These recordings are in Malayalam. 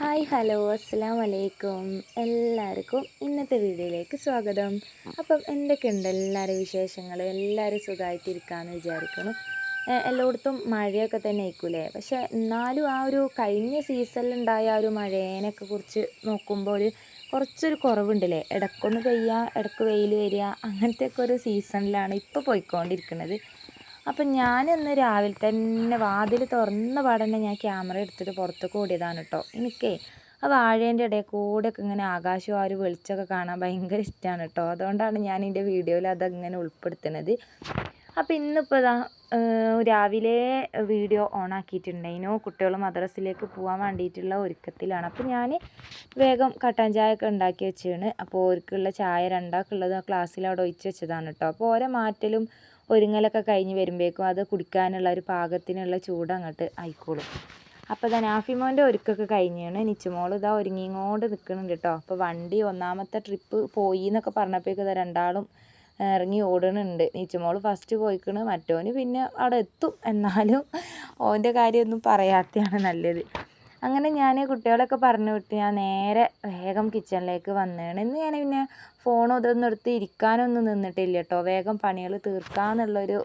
ഹായ് ഹലോ അസ്സാം വലൈക്കും എല്ലാവർക്കും ഇന്നത്തെ വീഡിയോയിലേക്ക് സ്വാഗതം. അപ്പം എന്തൊക്കെയുണ്ട് എല്ലാവരും വിശേഷങ്ങൾ? എല്ലാവരും സുഖമായിട്ടിരിക്കാമെന്ന് വിചാരിക്കണം എല്ലായിടത്തും മഴയൊക്കെ തന്നെ ആയിക്കൂലേ പക്ഷെ എന്നാലും ആ ഒരു കഴിഞ്ഞ സീസണിലുണ്ടായ ആ ഒരു മഴേനൊക്കെ കുറിച്ച് നോക്കുമ്പോൾ കുറച്ചൊരു കുറവുണ്ടല്ലേ? ഇടക്കൊന്ന് പെയ്യുക ഇടയ്ക്ക് വെയിൽ വരിക അങ്ങനത്തെ ഒക്കെ ഒരു സീസണിലാണ് ഇപ്പോൾ പോയിക്കൊണ്ടിരിക്കുന്നത്. അപ്പം ഞാനിന്ന് രാവിലെ തന്നെ വാതിൽ തുറന്ന പാടന്നെ ഞാൻ ക്യാമറ എടുത്തിട്ട് പുറത്തേക്ക് ഓടിയതാണ് കേട്ടോ. എനിക്കേ ആ വാഴേന്റെ ഇടയിൽ കൂടെ ഒക്കെ ഇങ്ങനെ ആകാശവും ആ ഒരു വെളിച്ചമൊക്കെ കാണാൻ ഭയങ്കര ഇഷ്ടമാണ് കേട്ടോ. അതുകൊണ്ടാണ് ഞാൻ എന്റെ വീഡിയോയിൽ അതങ്ങനെ ഉൾപ്പെടുത്തുന്നത്. അപ്പോൾ ഇന്നിപ്പോൾ ഇതാ രാവിലെ വീഡിയോ ഓൺ ആക്കിയിട്ടുണ്ടായിനോ. കുട്ടികൾ മദ്രസയിലേക്ക് പോകാൻ വേണ്ടിയിട്ടുള്ള ഒരുക്കത്തിലാണ്. അപ്പോൾ ഞാൻ വേഗം കട്ടൻ ചായ ഒക്കെ ഉണ്ടാക്കി വെച്ചാണ് അപ്പോൾ ഓർക്കുള്ള ചായ രണ്ടാൾക്കുള്ളത് ആ ക്ലാസ്സിൽ അവിടെ ഒഴിച്ച് വെച്ചതാണ് കേട്ടോ. അപ്പോൾ ഓരോ മാറ്റലും ഒരുങ്ങലൊക്കെ കഴിഞ്ഞ് വരുമ്പോഴേക്കും അത് കുടിക്കാനുള്ള ഒരു പാകത്തിനുള്ള ചൂട് അങ്ങോട്ട് ആയിക്കോളും. അപ്പോൾ ഇതാ നാഫിമോന്റെ ഒരുക്കൊക്കെ കഴിഞ്ഞാണ്. നിച്ചുമോൾ ഇതാ ഒരുങ്ങിങ്ങോണ്ട് നിൽക്കുന്നുണ്ട് കേട്ടോ അപ്പോൾ വണ്ടി ഒന്നാമത്തെ ട്രിപ്പ് പോയി എന്നൊക്കെ പറഞ്ഞപ്പോഴേക്കും ഇതാ രണ്ടാളും ഇറങ്ങി ഓടണുണ്ട്. നീച്ചുമോൾ ഫസ്റ്റ് പോയിക്കണ് മറ്റോന് പിന്നെ അവിടെ എത്തും. എന്നാലും ഓന്റെ കാര്യമൊന്നും പറയാത്തതാണ് നല്ലത്. അങ്ങനെ ഞാൻ കുട്ടികളൊക്കെ പറഞ്ഞു വിട്ട് ഞാൻ നേരെ വേഗം കിച്ചണിലേക്ക് വന്നതാണ്. ഇന്ന് ഞാൻ പിന്നെ ഫോണും ഇതൊന്നും എടുത്ത് ഇരിക്കാനൊന്നും നിന്നിട്ടില്ല കേട്ടോ വേഗം പണികൾ തീർക്കാമെന്നുള്ളൊരു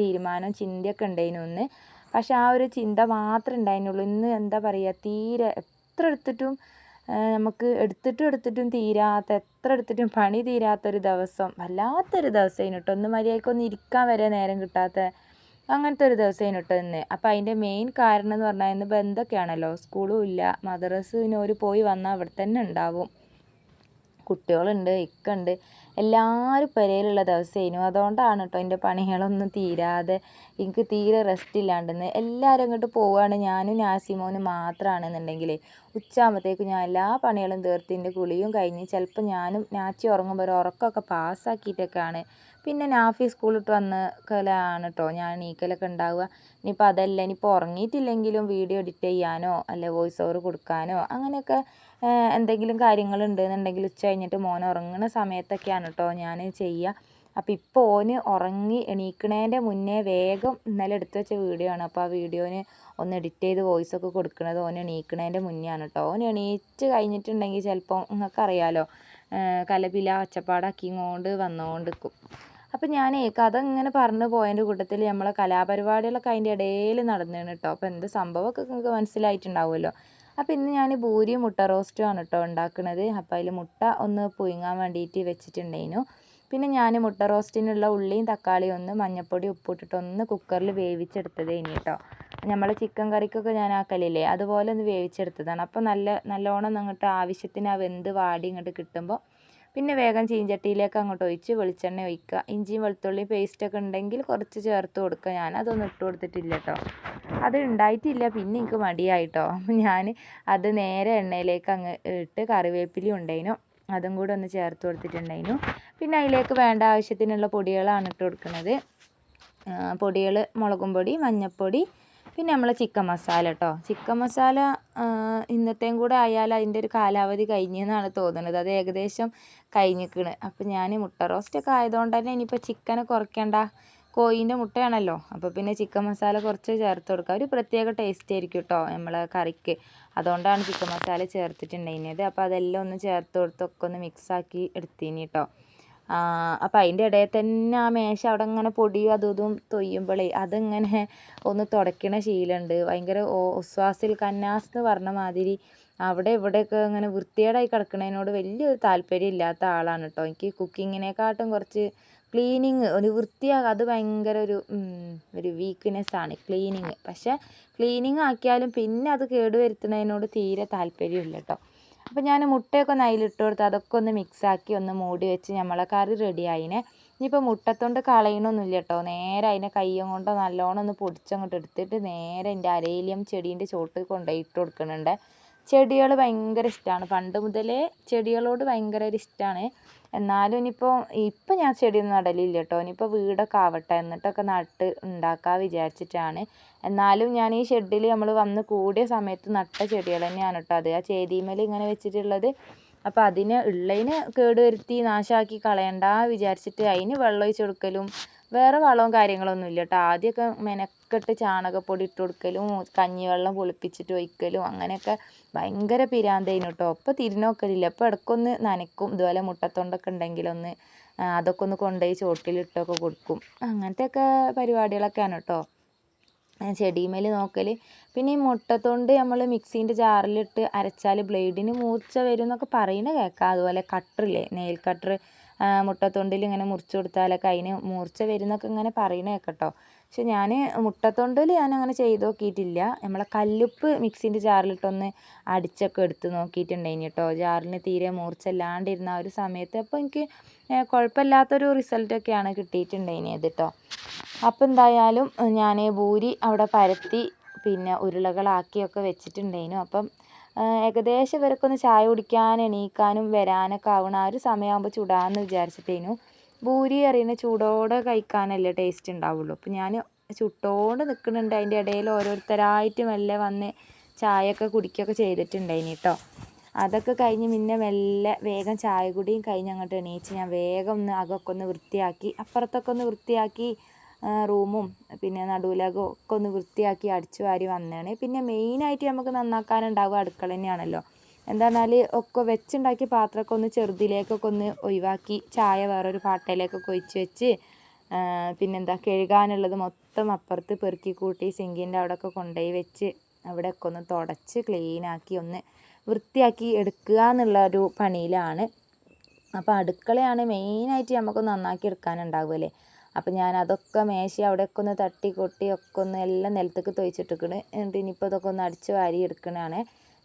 തീരുമാനം ചിന്തയൊക്കെ ഉണ്ടായിരുന്നു പക്ഷെ ആ ഒരു ചിന്ത മാത്രമേ ഉണ്ടായിരുന്നുള്ളൂ. ഇന്ന് എന്താ പറയുക തീരെ എത്ര എടുത്തിട്ടും നമുക്ക് എടുത്തിട്ടും എടുത്തിട്ടും തീരാത്ത എത്ര എടുത്തിട്ടും പണി തീരാത്തൊരു ദിവസം വല്ലാത്തൊരു ദിവസമായിരുന്നു കേട്ടോ ഒന്ന് മര്യാദയ്ക്കൊന്ന് ഇരിക്കാൻ വരെ നേരം കിട്ടാത്ത അങ്ങനത്തെ ഒരു ദിവസം കേട്ടോ ഇന്ന് അപ്പോൾ അതിന്റെ മെയിൻ കാരണം എന്ന് പറഞ്ഞാൽ ഇന്ന് ബന്ധമൊക്കെയാണല്ലോ സ്കൂളും ഇല്ല. മദ്രസിന് ഒരു പോയി വന്നാൽ അവിടെ തന്നെ ഉണ്ടാവും കുട്ടികളുണ്ട് ഇക്കുണ്ട്. എല്ലാവരും പെരയിലുള്ള ദിവസമായിരുന്നു അതുകൊണ്ടാണ് കേട്ടോ എന്റെ പണികളൊന്നും തീരാതെ എനിക്ക് തീരെ റെസ്റ്റ് ഇല്ലാണ്ടെന്ന്. എല്ലാവരും അങ്ങോട്ട് പോവുകയാണ് ഞാനും നാസിമോനും മാത്രമാണെന്നുണ്ടെങ്കിൽ ഉച്ചയാകുമ്പോഴത്തേക്ക് ഞാൻ എല്ലാ പണികളും തീർത്ത് എന്റെ കുളിയും കഴിഞ്ഞ് ചിലപ്പോൾ ഞാനും നാച്ചി ഉറങ്ങുമ്പോൾ ഒരു ഉറക്കമൊക്കെ പാസ്സാക്കിയിട്ടൊക്കെയാണ് പിന്നെ നാഫി സ്കൂളിട്ട് വന്ന് കലാണ് കേട്ടോ ഞാൻ എണീക്കലൊക്കെ ഉണ്ടാവുക ഇനിയിപ്പോൾ അതല്ല ഇനിയിപ്പോൾ ഉറങ്ങിയിട്ടില്ലെങ്കിലും വീഡിയോ എഡിറ്റ് ചെയ്യാനോ അല്ലെ വോയിസ് ഓവർ കൊടുക്കാനോ അങ്ങനെയൊക്കെ എന്തെങ്കിലും കാര്യങ്ങളുണ്ടെന്നുണ്ടെങ്കിൽ ഉച്ച കഴിഞ്ഞിട്ട് മോൻ ഉറങ്ങുന്ന സമയത്തൊക്കെയാണ് കേട്ടോ ഞാൻ ചെയ്യുക അപ്പോൾ ഇപ്പോൾ ഓന് ഉറങ്ങി എണീക്കണേന്റെ മുന്നേ വേഗം ഇന്നലെ എടുത്ത് വെച്ച വീഡിയോ ആണ്. അപ്പോൾ ആ വീഡിയോന് ഒന്ന് എഡിറ്റ് ചെയ്ത് വോയിസ് ഒക്കെ കൊടുക്കുന്നത് ഓൻ എണീക്കണേന്റെ മുന്നേ ആണ് കേട്ടോ ഓൻ എണീറ്റ് കഴിഞ്ഞിട്ടുണ്ടെങ്കിൽ ചിലപ്പോൾ നിങ്ങൾക്കറിയാലോ കലപില ഒച്ചപ്പാടാക്കി വന്നുകൊണ്ട് വന്നുകൊണ്ടിരിക്കും അപ്പം ഞാനേ കഥ ഇങ്ങനെ പറഞ്ഞു പോയതിന്റെ കൂട്ടത്തിൽ നമ്മളെ കലാപരിപാടികളൊക്കെ അതിന്റെ ഇടയിൽ നടന്നതാണ് കേട്ടോ അപ്പോൾ എന്ത് സംഭവമൊക്കെ നിങ്ങൾക്ക് മനസ്സിലായിട്ടുണ്ടാവുമല്ലോ? അപ്പോൾ ഇന്ന് ഞാൻ ഭൂരി മുട്ട റോസ്റ്റും ആണ് കേട്ടോ ഉണ്ടാക്കുന്നത് അപ്പോൾ അതിൽ മുട്ട ഒന്ന് പുഴുങ്ങാൻ വേണ്ടിയിട്ട് വെച്ചിട്ടുണ്ടായിരുന്നു. പിന്നെ ഞാൻ മുട്ട റോസ്റ്റിനുള്ള ഉള്ളിയും തക്കാളിയും ഒന്ന് മഞ്ഞൾപ്പൊടി ഉപ്പിട്ടിട്ട് ഒന്ന് കുക്കറിൽ വേവിച്ചെടുത്തത് ഇനി കേട്ടോ നമ്മളെ ചിക്കൻ കറിക്കൊക്കെ ഞാൻ ആക്കലില്ലേ? അതുപോലെ ഒന്ന് വേവിച്ചെടുത്തതാണ്. അപ്പോൾ നല്ല നല്ലോണം അങ്ങോട്ട് ആവശ്യത്തിന് ആ വെന്ത് വാടി ഇങ്ങോട്ട് കിട്ടുമ്പോൾ പിന്നെ വേഗം ചീഞ്ചട്ടിയിലേക്ക് അങ്ങോട്ട് ഒഴിച്ച് വെളിച്ചെണ്ണ ഒഴിക്കുക. ഇഞ്ചിയും വെളുത്തുള്ളിയും പേസ്റ്റൊക്കെ ഉണ്ടെങ്കിൽ കുറച്ച് ചേർത്ത് കൊടുക്കുക. ഞാൻ അതൊന്നും ഇട്ട് കൊടുത്തിട്ടില്ല കേട്ടോ അത് ഉണ്ടായിട്ടില്ല. പിന്നെ എനിക്ക് മടിയായിട്ടോ. ഞാൻ അത് നേരെ എണ്ണയിലേക്ക് അങ്ങ് ഇട്ട് കറിവേപ്പിലയും ഉണ്ടായിരുന്നു അതും കൂടെ ഒന്ന് ചേർത്ത് കൊടുത്തിട്ടുണ്ടായിരുന്നു പിന്നെ അതിലേക്ക് വേണ്ട ആവശ്യത്തിനുള്ള പൊടികളാണ് ഇട്ട് കൊടുക്കുന്നത്. പൊടികൾ മുളകും പൊടി മഞ്ഞൾപ്പൊടി പിന്നെ നമ്മളെ ചിക്കൻ മസാല കേട്ടോ ചിക്കൻ മസാല ഇന്നത്തെയും കൂടെ ആയാൽ അതിന്റെ ഒരു കാലാവധി കഴിഞ്ഞെന്നാണ് തോന്നുന്നത്. അത് ഏകദേശം കഴിഞ്ഞിക്കണ്. അപ്പം ഞാൻ മുട്ട റോസ്റ്റൊക്കെ ആയതുകൊണ്ട് തന്നെ ഇനിയിപ്പോൾ ചിക്കനെ കുറയ്ക്കേണ്ട. കോഴീന്റെ മുട്ടയാണല്ലോ. അപ്പോൾ പിന്നെ ചിക്കൻ മസാല കുറച്ച് ചേർത്ത് കൊടുക്കുക ഒരു പ്രത്യേക ടേസ്റ്റ് ആയിരിക്കും കേട്ടോ നമ്മളെ കറിക്ക്. അതുകൊണ്ടാണ് ചിക്കൻ മസാല ചേർത്തിട്ടുണ്ടായിരുന്നത്. അപ്പോൾ അതെല്ലാം ഒന്ന് ചേർത്ത് കൊടുത്തൊക്കെ ഒന്ന് മിക്സാക്കി എടുത്തീനി കേട്ടോ അപ്പോൾ അതിന്റെ ഇടയിൽ തന്നെ ആ മേശ അവിടെ ഇങ്ങനെ പൊടിയും അതും ഇതും തൊയ്യുമ്പോഴേ അതിങ്ങനെ ഒന്ന് തുടയ്ക്കണ ശീലമുണ്ട്. ഭയങ്കര ഉസ്വാസിൽ കന്നാസ് എന്ന് പറഞ്ഞ മാതിരി അവിടെ ഇവിടെയൊക്കെ ഇങ്ങനെ വൃത്തികേടായി കിടക്കുന്നതിനോട് വലിയൊരു താല്പര്യം ഇല്ലാത്ത ആളാണ് കേട്ടോ. എനിക്ക് കുക്കിങ്ങിനെക്കാട്ടും കുറച്ച് ക്ലീനിങ് ഒരു വൃത്തിയാക്കുക അത് ഭയങ്കര ഒരു ഒരു വീക്ക്നെസ് ആണ്. ക്ലീനിങ്. പക്ഷേ ക്ലീനിങ് ആക്കിയാലും പിന്നെ അത് കേടുവരുത്തുന്നതിനോട് തീരെ താല്പര്യമില്ല കേട്ടോ. അപ്പോൾ ഞാൻ മുട്ടയൊക്കെ ഒന്ന് അതിലിട്ട് കൊടുത്ത് അതൊക്കെ ഒന്ന് മിക്സാക്കി ഒന്ന് മൂടി വെച്ച് നമ്മളെ കറി റെഡി ആയിനെ. ഇനിയിപ്പോൾ മുട്ടത്തോണ്ട് കളയണമൊന്നുമില്ല കേട്ടോ നേരെ അതിനെ കയ്യും കൊണ്ട് നല്ലോണം ഒന്ന് പൊടിച്ചങ്ങോട്ട് എടുത്തിട്ട് നേരെ എന്റെ അരയിലും ചെടീന്റെ ചോട്ടിൽ കൊണ്ടുപോയി ഇട്ട് കൊടുക്കുന്നുണ്ട് ചെടികൾ ഭയങ്കര ഇഷ്ടമാണ് പണ്ട് മുതലേ ചെടികളോട് ഭയങ്കര ഒരു ഇഷ്ടമാണ് എന്നാലും ഇനിയിപ്പോൾ ഇപ്പം ഞാൻ ചെടിയൊന്നും നടലില്ല കേട്ടോ ഇനിയിപ്പോൾ വീടൊക്കെ ആവട്ടെ. എന്നിട്ടൊക്കെ നട്ട് ഉണ്ടാക്കാൻ വിചാരിച്ചിട്ടാണ്. എന്നാലും ഞാൻ ഈ ഷെഡിൽ നമ്മൾ വന്ന് കൂടിയ സമയത്ത് നട്ട ചെടികൾ തന്നെയാണ് കേട്ടോ അത്. ആ ചേതിമേൽ ഇങ്ങനെ വെച്ചിട്ടുള്ളത്. അപ്പോൾ അതിന് ഉള്ളതിന് കേട് വരുത്തി നാശമാക്കി കളയണ്ട വിചാരിച്ചിട്ട് അതിന് വെള്ളം ഒഴിച്ച് കൊടുക്കലും വേറെ വളവും കാര്യങ്ങളൊന്നും ഇല്ല കേട്ടോ ആദ്യമൊക്കെ ഇട്ട് ചാണകപ്പൊടി ഇട്ട് കൊടുക്കലും കഞ്ഞിവെള്ളം പുളിപ്പിച്ചിട്ട് ഒഴിക്കലും അങ്ങനെയൊക്കെ ഭയങ്കര പിരാന്തേനു കേട്ടോ ഇപ്പോൾ തിരിഞ്ഞോക്കലില്ല. ഇപ്പോൾ ഇടയ്ക്കൊന്ന് നനയ്ക്കും. ഇതുപോലെ മുട്ടത്തൊണ്ടൊക്കെ ഉണ്ടെങ്കിലൊന്ന് അതൊക്കെ ഒന്ന് കൊണ്ടുപോയി ചോട്ടിലിട്ടൊക്കെ കൊടുക്കും. അങ്ങനത്തെയൊക്കെ പരിപാടികളൊക്കെയാണ് കേട്ടോ ചെടിമേൽ നോക്കൽ പിന്നെ ഈ മുട്ടത്തൊണ്ട് നമ്മൾ മിക്സീന്റെ ജാറിലിട്ട് അരച്ചാൽ ബ്ലേഡിന് മൂർച്ച വരും എന്നൊക്കെ പറയുന്നത് കേൾക്കാം. അതുപോലെ കട്ടറില്ലേ നെയിൽ കട്ടർ മുട്ടത്തൊണ്ടിൽ ഇങ്ങനെ മുറിച്ച് കൊടുത്താലൊക്കെ അതിന് മൂർച്ച വരുന്നൊക്കെ ഇങ്ങനെ പറയണ കേട്ടോ പക്ഷെ ഞാൻ മുട്ടത്തൊണ്ടിൽ ഞാൻ അങ്ങനെ ചെയ്ത് നോക്കിയിട്ടില്ല. നമ്മളെ കല്ലുപ്പ് മിക്സിന്റെ ജാറിലിട്ടൊന്ന് അടിച്ചൊക്കെ എടുത്ത് നോക്കിയിട്ടുണ്ടായിന് കേട്ടോ. ജാറിന് തീരെ മൂർച്ച ഇല്ലാണ്ടിരുന്ന ആ ഒരു സമയത്ത് അപ്പോൾ എനിക്ക് കുഴപ്പമില്ലാത്തൊരു റിസൾട്ടൊക്കെയാണ് കിട്ടിയിട്ടുണ്ടായിനത് കേട്ടോ. അപ്പോൾ എന്തായാലും ഞാൻ ഭൂരി അവിടെ പരത്തി പിന്നെ ഉരുളകളാക്കിയൊക്കെ വെച്ചിട്ടുണ്ടായിനു. അപ്പം ഏകദേശം ഇവർക്കൊന്ന് ചായ കുടിക്കാൻ എണീക്കാനും വരാനൊക്കെ ആവണ ആ ഒരു സമയമാകുമ്പോൾ ചുടാമെന്ന് വിചാരിച്ചിട്ടേനു. ഭൂരി അറിയുന്ന ചൂടോടെ കഴിക്കാനല്ലേ ടേസ്റ്റ് ഉണ്ടാവുള്ളൂ. അപ്പോൾ ഞാൻ ചുട്ടോണ്ട് നിൽക്കുന്നുണ്ട് അതിന്റെ ഇടയിൽ ഓരോരുത്തരായിട്ട് മെല്ലെ വന്ന് ചായയൊക്കെ കുടിക്കുകയൊക്കെ ചെയ്തിട്ടുണ്ടായിനി കേട്ടോ അതൊക്കെ കഴിഞ്ഞ് പിന്നെ മെല്ലെ വേഗം ചായ കുടിയും കഴിഞ്ഞ് അങ്ങോട്ട് എണീച്ച് ഞാൻ വേഗം ഒന്ന് അകമൊക്കെ ഒന്ന് വൃത്തിയാക്കി അപ്പുറത്തൊക്കെ ഒന്ന് വൃത്തിയാക്കി റൂമും പിന്നെ നടുവിലകോ ഒക്കെ ഒന്ന് വൃത്തിയാക്കി അടിച്ചു വാരി വന്നതാണ്. പിന്നെ മെയിനായിട്ട് നമുക്ക് നന്നാക്കാനുണ്ടാവുക അടുക്കള തന്നെയാണല്ലോ. എന്താണെന്നാൽ ഒക്കെ വെച്ചുണ്ടാക്കിയ പാത്രമൊക്കെ ഒന്ന് ചെറുതിലേക്കൊക്കെ ഒന്ന് ഒഴിവാക്കി ചായ വേറൊരു പാട്ടയിലേക്കൊക്കെ ഒഴിച്ച് വെച്ച് പിന്നെന്താ കഴുകാനുള്ളത് മൊത്തം അപ്പുറത്ത് പെറുക്കി കൂട്ടി സിങ്കിന്റെ അവിടെയൊക്കെ കൊണ്ടുപോയി വെച്ച് അവിടെ ഒക്കെ ഒന്ന് തുടച്ച് ക്ലീനാക്കി ഒന്ന് വൃത്തിയാക്കി എടുക്കുക എന്നുള്ള ഒരു പണിയിലാണ്. അപ്പോൾ അടുക്കളയാണ് മെയിനായിട്ട് നമുക്ക് നന്നാക്കി എടുക്കാനുണ്ടാവുമല്ലേ അപ്പോൾ ഞാൻ അതൊക്കെ മേശി അവിടെയൊക്കെ ഒന്ന് തട്ടി കൊട്ടി ഒക്കെ ഒന്ന് എല്ലാം നിലത്തേക്ക് തൊഴിച്ചിട്ടിരിക്കണ് എന്നിട്ട് ഇനിയിപ്പോൾ അതൊക്കെ ഒന്ന് അടിച്ച് വാരി എടുക്കണതാണ്.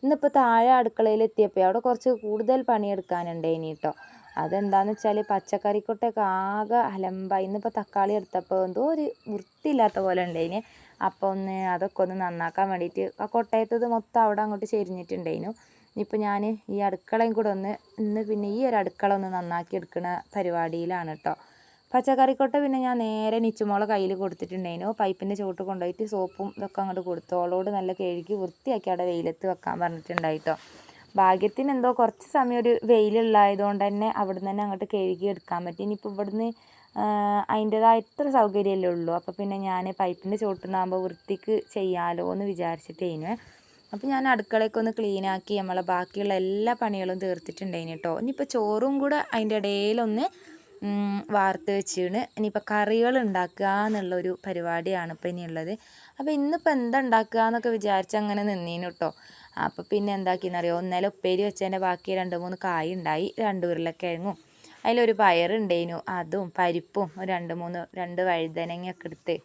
ഇന്നിപ്പോൾ താഴെ അടുക്കളയിൽ എത്തിയപ്പോൾ അവിടെ കുറച്ച് കൂടുതൽ പണിയെടുക്കാനുണ്ട് ഇനി കേട്ടോ അതെന്താണെന്ന് വെച്ചാൽ പച്ചക്കറിക്കൊട്ടൊക്കെ ആകെ അലമ്പായി. ഇന്നിപ്പോൾ തക്കാളി എടുത്തപ്പോൾ എന്തോ ഒരു വൃത്തിയില്ലാത്ത പോലെ ഉണ്ട് ഇനി. അപ്പോൾ ഒന്ന് അതൊക്കെ ഒന്ന് നന്നാക്കാൻ വേണ്ടിയിട്ട് ആ കൊട്ടയത്തത് മൊത്തം അവിടെ അങ്ങോട്ട് ചെരിഞ്ഞിട്ടുണ്ടായിനു ഇനിയിപ്പോൾ ഞാൻ ഈ അടുക്കളയും കൂടെ ഒന്ന് ഇന്ന് പിന്നെ ഈ ഒരു അടുക്കള ഒന്ന് നന്നാക്കി എടുക്കുന്ന പരിപാടിയിലാണ് കേട്ടോ പച്ചക്കറിക്കൊട്ട പിന്നെ ഞാൻ നേരെ നിച്ചുമോളെ കയ്യിൽ കൊടുത്തിട്ടുണ്ടായിരുന്നു. പൈപ്പിന്റെ ചോട്ട് കൊണ്ടുപോയിട്ട് സോപ്പും ഇതൊക്കെ അങ്ങോട്ട് കൊടുത്തു. ഓളോട് നല്ല കഴുകി വൃത്തിയാക്കി അവിടെ വെയിലത്ത് വെക്കാൻ പറഞ്ഞിട്ടുണ്ടായിട്ടോ. ഭാഗ്യത്തിന് എന്തോ കുറച്ച് സമയം ഒരു വെയിലുള്ളതായതുകൊണ്ട് തന്നെ അവിടുന്ന് തന്നെ അങ്ങോട്ട് കഴുകി എടുക്കാൻ പറ്റി. ഇനിയിപ്പോൾ ഇവിടുന്ന് അതിന്റെതായ ഇത്ര സൗകര്യമല്ലേ ഉള്ളൂ. അപ്പോൾ പിന്നെ ഞാൻ പൈപ്പിന്റെ ചോട്ടുന്നാകുമ്പോൾ വൃത്തിക്ക് ചെയ്യാമല്ലോ എന്ന് വിചാരിച്ചിട്ടേനു. അപ്പോൾ ഞാൻ അടുക്കളയൊക്കെ ഒന്ന് ക്ലീനാക്കി നമ്മളെ ബാക്കിയുള്ള എല്ലാ പണികളും തീർത്തിട്ടുണ്ടായിന് കേട്ടോ ഇനിയിപ്പോൾ ചോറും കൂടെ അതിന്റെ ഇടയിലൊന്ന് വാർത്ത് വെച്ചാണ്. ഇനിയിപ്പോൾ കറികൾ ഉണ്ടാക്കുക എന്നുള്ളൊരു പരിപാടിയാണ് ഇപ്പോൾ ഇനിയുള്ളത്. അപ്പോൾ ഇന്നിപ്പോൾ എന്താ ഉണ്ടാക്കുക എന്നൊക്കെ വിചാരിച്ച് അങ്ങനെ നിന്നീനു കേട്ടോ അപ്പോൾ പിന്നെ എന്താക്കിയെന്നറിയോ? ഇന്നലെ ഉപ്പേരി വെച്ചതിന്റെ ബാക്കി രണ്ട് മൂന്ന് കായ ഉണ്ടായി. രണ്ട് ഉരുളക്കിഴങ്ങും. അതിലൊരു പയറുണ്ടേനു. അതും പരിപ്പും ഒരു രണ്ട് മൂന്ന് രണ്ട് വഴുതനങ്ങയൊക്കെ എടുത്ത്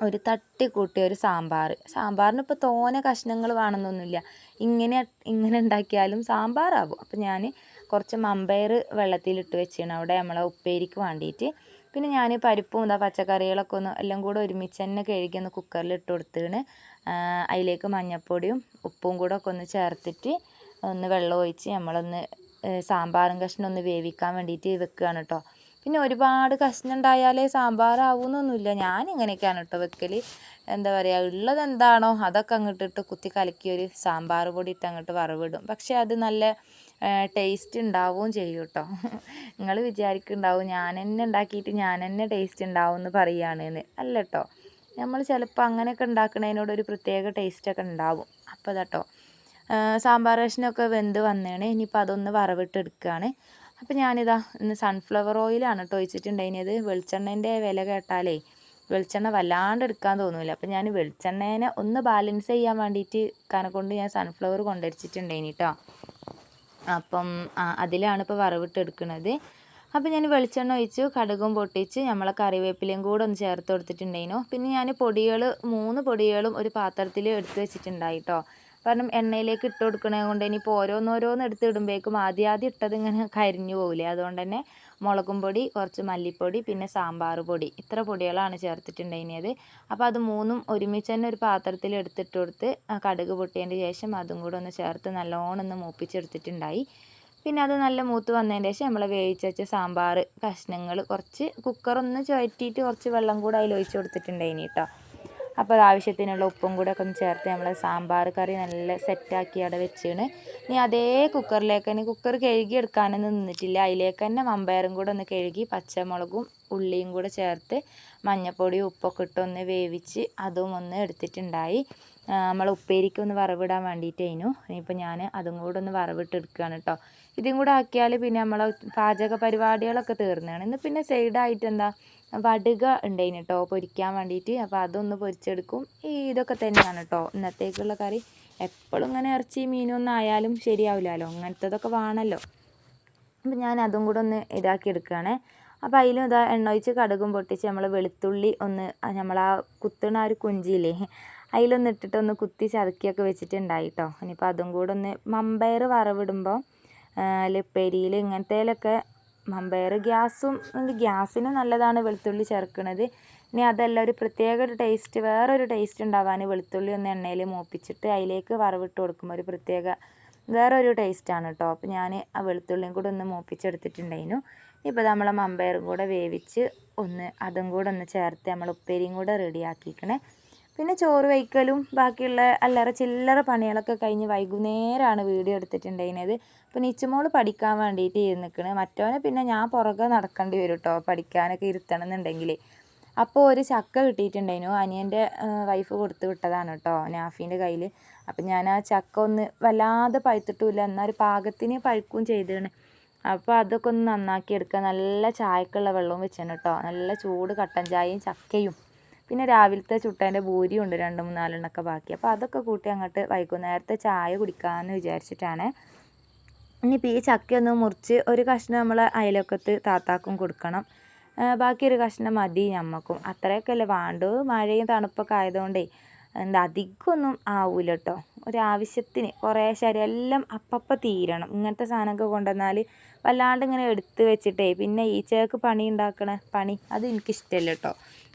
ഒരു തട്ടിക്കൂട്ടിയ ഒരു സാമ്പാർ. സാമ്പാറിന് ഇപ്പോൾ തോനെ കഷ്ണങ്ങൾ വേണമെന്നൊന്നുമില്ല. ഇങ്ങനെ ഇങ്ങനെ ഉണ്ടാക്കിയാലും സാമ്പാറാകും അപ്പോൾ ഞാൻ കുറച്ച് മമ്പയർ വെള്ളത്തിലിട്ട് വെച്ചാണ് അവിടെ നമ്മളെ ഉപ്പേരിക്ക് വേണ്ടിയിട്ട്. പിന്നെ ഞാൻ പരിപ്പും ഇതാ പച്ചക്കറികളൊക്കെ ഒന്ന് എല്ലാം കൂടെ ഒരുമിച്ച് തന്നെ കഴുകി ഒന്ന് കുക്കറിൽ ഇട്ട് കൊടുത്തിട്ട് അതിലേക്ക് മഞ്ഞൾപ്പൊടിയും ഉപ്പും കൂടെ ഒക്കെ ഒന്ന് ചേർത്തിട്ട് ഒന്ന് വെള്ളം ഒഴിച്ച് നമ്മളൊന്ന് സാമ്പാറും കഷ്ണം ഒന്ന് വേവിക്കാൻ വേണ്ടിയിട്ട് വെക്കുകയാണ് കേട്ടോ. പിന്നെ ഒരുപാട് കഷ്ണം ഉണ്ടായാലേ സാമ്പാറാവുന്നൊന്നുമില്ല ഞാൻ ഇങ്ങനെയൊക്കെയാണ് കേട്ടോ വെക്കൽ എന്താ പറയുക ഉള്ളത് എന്താണോ അതൊക്കെ അങ്ങോട്ടിട്ട് കുത്തി കലക്കി ഒരു സാമ്പാർ പൊടി ഇട്ട് അങ്ങോട്ട് വറവിടും. പക്ഷേ അത് നല്ല ടേസ്റ്റ് ഉണ്ടാവുകയും ചെയ്യും കേട്ടോ നിങ്ങൾ വിചാരിക്കുന്നുണ്ടാവും ഞാൻ തന്നെ ഉണ്ടാക്കിയിട്ട് ഞാൻ തന്നെ ടേസ്റ്റ് ഉണ്ടാവും എന്ന് പറയുകയാണ് എന്ന് അല്ല കേട്ടോ നമ്മൾ ചിലപ്പോൾ അങ്ങനെയൊക്കെ ഉണ്ടാക്കുന്നതിനോട് ഒരു പ്രത്യേക ടേസ്റ്റൊക്കെ ഉണ്ടാവും അപ്പോൾ കേട്ടോ സാമ്പാർ കഷ്ണമൊക്കെ വെന്ത് വന്നേണ്. ഇനിയിപ്പോൾ അതൊന്ന് വറവിട്ടെടുക്കുകയാണ് അപ്പോൾ ഞാനിതാ ഇന്ന് സൺഫ്ലവർ ഓയിലാണ് കേട്ടോ ഒഴിച്ചിട്ടുണ്ടായിനത്. വെളിച്ചെണ്ണേന്റെ വില കേട്ടാലേ വെളിച്ചെണ്ണ വല്ലാണ്ട് എടുക്കാൻ തോന്നില്ല അപ്പോൾ ഞാൻ വെളിച്ചെണ്ണേനെ ഒന്ന് ബാലൻസ് ചെയ്യാൻ വേണ്ടിയിട്ട് കൊണ്ട് ഞാൻ സൺഫ്ലവർ കൊണ്ടുവച്ചിട്ടുണ്ടായിന് കേട്ടോ അപ്പം അതിലാണ് ഇപ്പോൾ വറവിട്ട് എടുക്കുന്നത് അപ്പോൾ ഞാൻ വെളിച്ചെണ്ണ ഒഴിച്ചു കടുകും പൊട്ടിച്ച് നമ്മളെ കറിവേപ്പിലയും കൂടെ ഒന്ന് ചേർത്ത് കൊടുത്തിട്ടുണ്ടായിരുന്നു. പിന്നെ ഞാൻ പൊടികൾ മൂന്ന് പൊടികളും ഒരു പാത്രത്തിൽ എടുത്ത് വെച്ചിട്ടുണ്ടായി കേട്ടോ കാരണം എണ്ണയിലേക്ക് ഇട്ട് കൊടുക്കണത് കൊണ്ട് ഇനിയിപ്പോൾ ഓരോന്നോരോന്ന് എടുത്ത് ഇടുമ്പോഴേക്കും ആദ്യം ആദ്യം ഇട്ടത് ഇങ്ങനെ കരിഞ്ഞു പോകില്ലേ അതുകൊണ്ട് തന്നെ മുളകും പൊടി കുറച്ച് മല്ലിപ്പൊടി പിന്നെ സാമ്പാർ പൊടി. ഇത്ര പൊടികളാണ് ചേർത്തിട്ടുണ്ടായിരുന്നത്. അപ്പോൾ അത് മൂന്നും ഒരുമിച്ച് തന്നെ ഒരു പാത്രത്തിൽ എടുത്തിട്ട് കൊടുത്ത് കടുക് പൊട്ടിയതിന്റെ ശേഷം അതും കൂടെ ഒന്ന് ചേർത്ത് നല്ലോണം ഒന്ന് മൂപ്പിച്ചെടുത്തിട്ടുണ്ടായി. പിന്നെ അത് നല്ല മൂത്ത് വന്നതിന് ശേഷം നമ്മൾ വേവിച്ച് വെച്ച സാമ്പാർ കഷ്ണങ്ങൾ കുറച്ച് കുക്കറൊന്ന് ചുഴറ്റിയിട്ട് കുറച്ച് വെള്ളം കൂടെ അതിൽ ഒഴിച്ച് കൊടുത്തിട്ടുണ്ടായിനി കേട്ടോ. അപ്പോൾ ആവശ്യത്തിനുള്ള ഉപ്പും കൂടെ ഒക്കെ ഒന്ന് ചേർത്ത് നമ്മൾ സാമ്പാർ കറി നല്ല സെറ്റാക്കി അവിടെ വെച്ചാണ്. ഇനി അതേ കുക്കറിലേക്ക് തന്നെ കുക്കർ കഴുകി എടുക്കാനൊന്നും നിന്നിട്ടില്ല. അതിലേക്ക് തന്നെ മമ്പയറും കൂടെ ഒന്ന് കഴുകി പച്ചമുളകും ഉള്ളിയും കൂടെ ചേർത്ത് മഞ്ഞപ്പൊടിയും ഉപ്പൊക്കെ ഇട്ട് ഒന്ന് വേവിച്ച് അതും ഒന്ന് എടുത്തിട്ടുണ്ടായി. നമ്മൾ ഉപ്പേരിക്ക് ഒന്ന് വറവിടാൻ വേണ്ടിയിട്ടായിരുന്നു ഇനിയിപ്പോൾ ഞാൻ അതും കൂടെ ഒന്ന് വറവിട്ട് എടുക്കുകയാണ് കേട്ടോ ഇതും കൂടെ ആക്കിയാൽ പിന്നെ നമ്മൾ പാചക പരിപാടികളൊക്കെ തീർന്നതാണ്. ഇന്ന് പിന്നെ സൈഡായിട്ട് എന്താ? വടുക ഉണ്ടായിന് കേട്ടോ പൊരിക്കാൻ വേണ്ടിയിട്ട് അപ്പോൾ അതൊന്ന് പൊരിച്ചെടുക്കും. ഇതൊക്കെ തന്നെയാണ് കേട്ടോ ഇന്നത്തേക്കുള്ള കറി. എപ്പോഴും ഇങ്ങനെ ഇറച്ചി മീനൊന്നും ആയാലും ശരിയാവില്ലല്ലോ അങ്ങനത്തതൊക്കെ വേണമല്ലോ അപ്പം ഞാൻ അതും കൂടെ ഒന്ന് ഇതാക്കി എടുക്കുകയാണേ അപ്പോൾ അതിലും ഇതാ എണ്ണ ഒഴിച്ച് കടുകും പൊട്ടിച്ച് നമ്മൾ വെളുത്തുള്ളി ഒന്ന് നമ്മൾ ആ കുത്തണ ആ ഒരു കുഞ്ചിയില്ലേ അതിലൊന്ന് ഇട്ടിട്ട് ഒന്ന് കുത്തി ചതക്കിയൊക്കെ വെച്ചിട്ടുണ്ടായി കേട്ടോ ഇനിയിപ്പോൾ അതും കൂടെ ഒന്ന് മമ്പയർ വറവിടുമ്പോൾ ഉപ്പേരിയിൽ ഇങ്ങനത്തേലൊക്കെ മമ്പയർ ഗ്യാസും ഗ്യാസിന് നല്ലതാണ് വെളുത്തുള്ളി ചേർക്കുന്നത് ഇനി അതല്ല ഒരു പ്രത്യേക ഒരു ടേസ്റ്റ് വേറൊരു ടേസ്റ്റ് ഉണ്ടാവാൻ വെളുത്തുള്ളി ഒന്ന് എണ്ണയിൽ മൂപ്പിച്ചിട്ട് അതിലേക്ക് വറവിട്ട് കൊടുക്കുമ്പോൾ ഒരു പ്രത്യേക വേറൊരു ടേസ്റ്റാണ് കേട്ടോ അപ്പോൾ ഞാൻ ആ വെളുത്തുള്ളിയും കൂടെ ഒന്ന് മൂപ്പിച്ചെടുത്തിട്ടുണ്ടായിരുന്നു. ഇപ്പോൾ നമ്മൾ മമ്പയറും കൂടെ വേവിച്ച് ഒന്ന് അതും കൂടെ ഒന്ന് ചേർത്ത് നമ്മൾ ഉപ്പേരിയും കൂടെ റെഡിയാക്കിക്കണേ പിന്നെ ചോറ് വയ്ക്കലും ബാക്കിയുള്ള അല്ലറ ചില്ലറ പണികളൊക്കെ കഴിഞ്ഞ് വൈകുന്നേരമാണ് വീഡിയോ എടുത്തിട്ടുണ്ടായിരുന്നത്. അപ്പോൾ നിച്ചുമോൾ പഠിക്കാൻ വേണ്ടിയിട്ട് ഇരുന്നിക്കണ്. മറ്റവനെ പിന്നെ ഞാൻ പുറകെ നടക്കേണ്ടി വരും കേട്ടോ പഠിക്കാനൊക്കെ ഇരുത്തണം എന്നുണ്ടെങ്കിൽ അപ്പോൾ ഒരു ചക്ക കിട്ടിയിട്ടുണ്ടായിരുന്നു. അനിയന്റെ വൈഫ് കൊടുത്തു വിട്ടതാണ് കേട്ടോ നാഫീന്റെ കയ്യിൽ അപ്പം ഞാൻ ആ ചക്ക ഒന്ന് വല്ലാതെ പഴുത്തിട്ടുമില്ല. എന്നാൽ ഒരു പാകത്തിന് പഴുക്കുകയും ചെയ്തതാണ്. അപ്പോൾ അതൊക്കെ ഒന്ന് നന്നാക്കി എടുക്കുക. നല്ല ചായക്കുള്ള വെള്ളവും വെച്ചാണ് കേട്ടോ നല്ല ചൂട് കട്ടൻ ചായയും ചക്കയും പിന്നെ രാവിലത്തെ ചുട്ടേന്റെ ഭൂരിയും ഉണ്ട് രണ്ട് മൂന്ന് നാലെണ്ണമൊക്കെ ബാക്കി. അപ്പോൾ അതൊക്കെ കൂട്ടി അങ്ങോട്ട് വൈകുന്നേരത്തെ ചായ കുടിക്കാമെന്ന് വിചാരിച്ചിട്ടാണ്. ഇനിയിപ്പോൾ ഈ ചക്കയൊന്ന് മുറിച്ച് ഒരു കഷ്ണം നമ്മൾ അയലൊക്കത്ത് താത്താക്കും കൊടുക്കണം. ബാക്കി ഒരു കഷ്ണം മതി ഞമ്മക്കും. അത്രയൊക്കെ അല്ലേ വേണ്ടു. മഴയും തണുപ്പൊക്കെ ആയതുകൊണ്ടേ എന്താ അധികമൊന്നും ആവൂല കേട്ടോ ഒരാവശ്യത്തിന് കുറേ ശരി എല്ലാം അപ്പപ്പം തീരണം. ഇങ്ങനത്തെ സാധനമൊക്കെ കൊണ്ടുവന്നാൽ വല്ലാണ്ട് ഇങ്ങനെ എടുത്ത് വെച്ചിട്ടേ പിന്നെ ഈച്ചകൾക്ക് പണി ഉണ്ടാക്കണ പണി അത് എനിക്കിഷ്ടമല്ല കേട്ടോ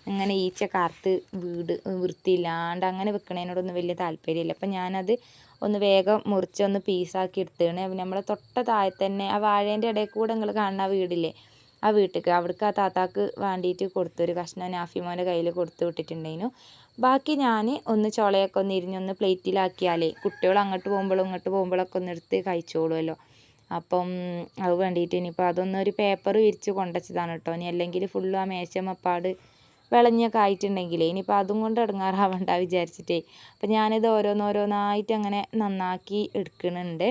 അങ്ങനെ ഈച്ച കാർത്ത് വീട് വൃത്തിയില്ലാണ്ട് അങ്ങനെ വെക്കണതിനോടൊന്നും വലിയ താല്പര്യമില്ല. അപ്പം ഞാനത് ഒന്ന് വേഗം മുറിച്ച് ഒന്ന് പീസാക്കി എടുത്തതാണ് നമ്മളെ തൊട്ട താഴെ തന്നെ ആ വാഴേന്റെ ഇടയിൽ കൂടെ നിങ്ങൾ കാണുന്ന ആ വീടില്ലേ ആ വീട്ടിലേക്ക് അവിടേക്ക് ആ താത്താക്ക് വേണ്ടിയിട്ട് കൊടുത്തു. ഒരു കഷ്ണം നാഫിമോന്റെ കയ്യിൽ കൊടുത്തു വിട്ടിട്ടുണ്ടായിരുന്നു. ബാക്കി ഞാൻ ഒന്ന് ചുളയൊക്കെ ഒന്ന് ഇരിഞ്ഞൊന്ന് പ്ലേറ്റിലാക്കിയാലേ കുട്ടികൾ അങ്ങോട്ട് പോകുമ്പോഴും ഇങ്ങോട്ട് പോകുമ്പോഴൊക്കെ ഒന്ന് എടുത്ത് കഴിച്ചോളുമല്ലോ. അപ്പം അത് വേണ്ടിയിട്ട് ഇനിയിപ്പോൾ അതൊന്നൊരു പേപ്പർ വിരിച്ച് കൊണ്ടുവച്ചതാണ് കേട്ടോ. ഇനി അല്ലെങ്കിൽ ഫുള്ള് ആ മേശമപ്പാട് വിളഞ്ഞൊക്കെ ആയിട്ടുണ്ടെങ്കിലേ ഇനിയിപ്പോൾ അതും കൊണ്ട് ഇടങ്ങാറാവണ്ട വിചാരിച്ചിട്ടേ. അപ്പം ഞാനിത് ഓരോന്നോരോന്നായിട്ട് അങ്ങനെ നന്നാക്കി എടുക്കുന്നുണ്ട്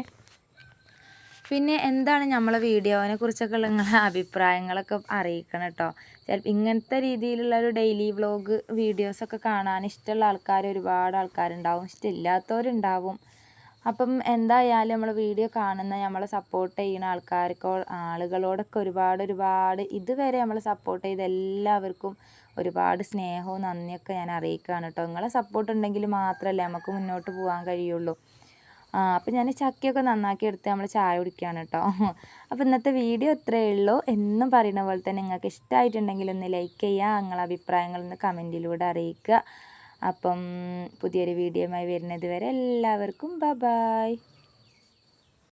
പിന്നെ എന്താണ് നമ്മളെ വീഡിയോനെ കുറിച്ചൊക്കെ നിങ്ങളെ അഭിപ്രായങ്ങളൊക്കെ അറിയിക്കണം കേട്ടോ ചിലപ്പോൾ ഇങ്ങനത്തെ രീതിയിലുള്ള ഒരു ഡെയിലി വ്ളോഗ് വീഡിയോസൊക്കെ കാണാൻ ഇഷ്ടമുള്ള ആൾക്കാർ ഒരുപാട് ആൾക്കാരുണ്ടാവും. ഇഷ്ടമില്ലാത്തവരുണ്ടാവും. അപ്പം എന്തായാലും നമ്മൾ വീഡിയോ കാണുന്ന നമ്മളെ സപ്പോർട്ട് ചെയ്യുന്ന ആൾക്കാർക്കോ ആളുകളോടൊക്കെ ഒരുപാട് ഒരുപാട് ഇതുവരെ നമ്മൾ സപ്പോർട്ട് ചെയ്ത എല്ലാവർക്കും ഒരുപാട് സ്നേഹവും നന്ദിയൊക്കെ ഞാൻ അറിയിക്കുകയാണ് കേട്ടോ. നിങ്ങളെ സപ്പോർട്ട് ഉണ്ടെങ്കിൽ മാത്രമല്ലേ നമുക്ക് മുന്നോട്ട് പോകാൻ കഴിയുള്ളൂ. ആ അപ്പം ഞാൻ ചക്കയൊക്കെ നന്നാക്കി എടുത്ത് നമ്മൾ ചായ കുടിക്കുകയാണ് കേട്ടോ. അപ്പോൾ ഇന്നത്തെ വീഡിയോ ഇത്രയേ ഉള്ളൂ. എന്നും പറയുന്ന പോലെ തന്നെ നിങ്ങൾക്ക് ഇഷ്ടമായിട്ടുണ്ടെങ്കിൽ ഒന്ന് ലൈക്ക് ചെയ്യുക നിങ്ങളെ അഭിപ്രായങ്ങൾ ഒന്ന് കമന്റിലൂടെ അറിയിക്കുക. അപ്പം പുതിയൊരു വീഡിയോയുമായി വരുന്നത് വരെ എല്ലാവർക്കും ബ ബായ്